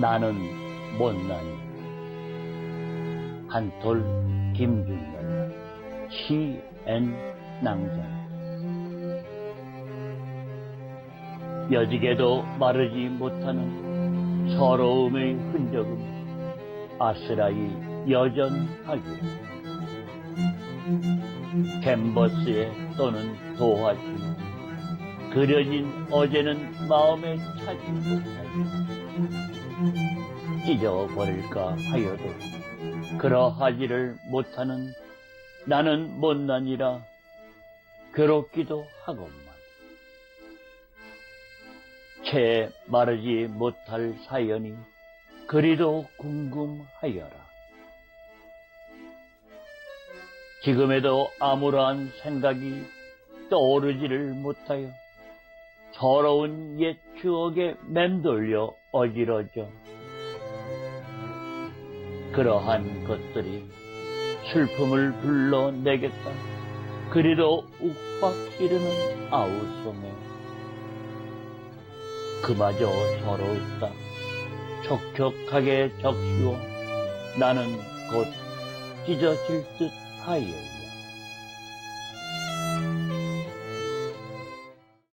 나는 못난이 한톨 김준년 시엔 낭자. 여지게도 마르지 못하는 서러움의 흔적은 아스라이 여전하기 캔버스에 또는 도화지 그려진 어제는 마음에 차지 못하지 찢어버릴까 하여도 그러하지를 못하는 나는 못난이라 괴롭기도 하건만. 채 마르지 못할 사연이 그리도 궁금하여라. 지금에도 아무러한 생각이 떠오르지를 못하여 서러운 옛 추억에 맴돌려 어지러져 그러한 것들이 슬픔을 불러내겠다. 그리도 욱박 이르는 아우성에 그마저 서러웠다. 촉촉하게 적시워 나는 곧 찢어질 듯 하였다.